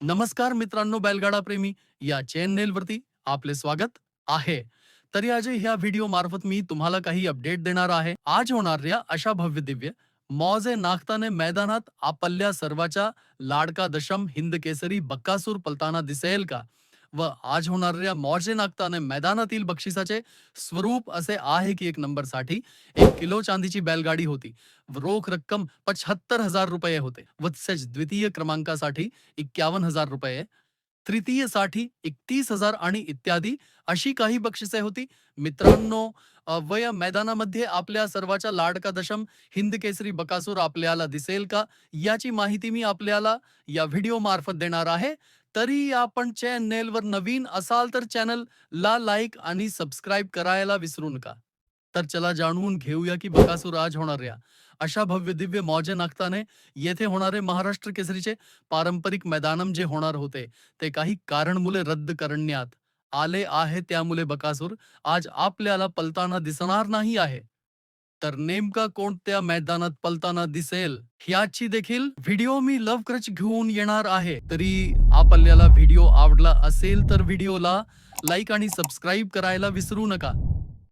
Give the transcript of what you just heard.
नमस्कार मित्रांनो बैलगाडा प्रेमी. या चॅनेल वरती आपले स्वागत आहे. तरी आज ह्या व्हिडिओ मार्फत मी तुम्हाला काही अपडेट देणार आहे. आज होणाऱ्या अशा भव्य दिव्य मौजे नागताने मैदानात आपल्या सर्वाच्या लाडका दशम हिंद केसरी बक्कासूर पलताना दिसेल का? व आज होणाऱ्या मौजे नागताने मैदानातील बक्षिसाचे स्वरूप असे आहे की एक नंबरसाठी एक किलो चांदीची बैलगाडी होती. रोख रक्कम पचहत्तर हजार रुपये होते. वत्सज द्वितीय क्रमांकासाठी एक्क्यावन हजार रुपये. तृतीयसाठी एकतीस हजार आणि इत्यादी अशी काही बक्षिसे होती. मित्रांनो वय मैदानामध्ये आपल्या सर्वाच्या लाडका दशम हिंद केसरी बकासूर आपल्याला दिसेल का? याची माहिती मी आपल्याला या व्हिडिओ मार्फत देणार आहे. तरी आपण चॅनेलवर नवीन असाल तर चॅनल ला लाईक आणि सबस्क्राईब करायला विसरू नका. तर चला जाणून घेऊया की बकासूर आज होणाऱ्या अशा भव्य दिव्य मौजे नागताने येथे होणारे महाराष्ट्र केसरीचे पारंपरिक मैदानम जे होणार होते ते काही कारण मुले रद्द करण्यात आले आहे त्यामुळे बकासूर आज आपल्याला पलताना दिसणार नाही आहे. तर नेमका कोणत्या मैदानात पलताना दिसेल याची देखील व्हिडिओ मी लवकरच घेऊन येणार आहे. तरी आपल्याला व्हिडिओ आवडला असेल तर व्हिडिओला लाईक आणि सबस्क्राईब करायला विसरू नका.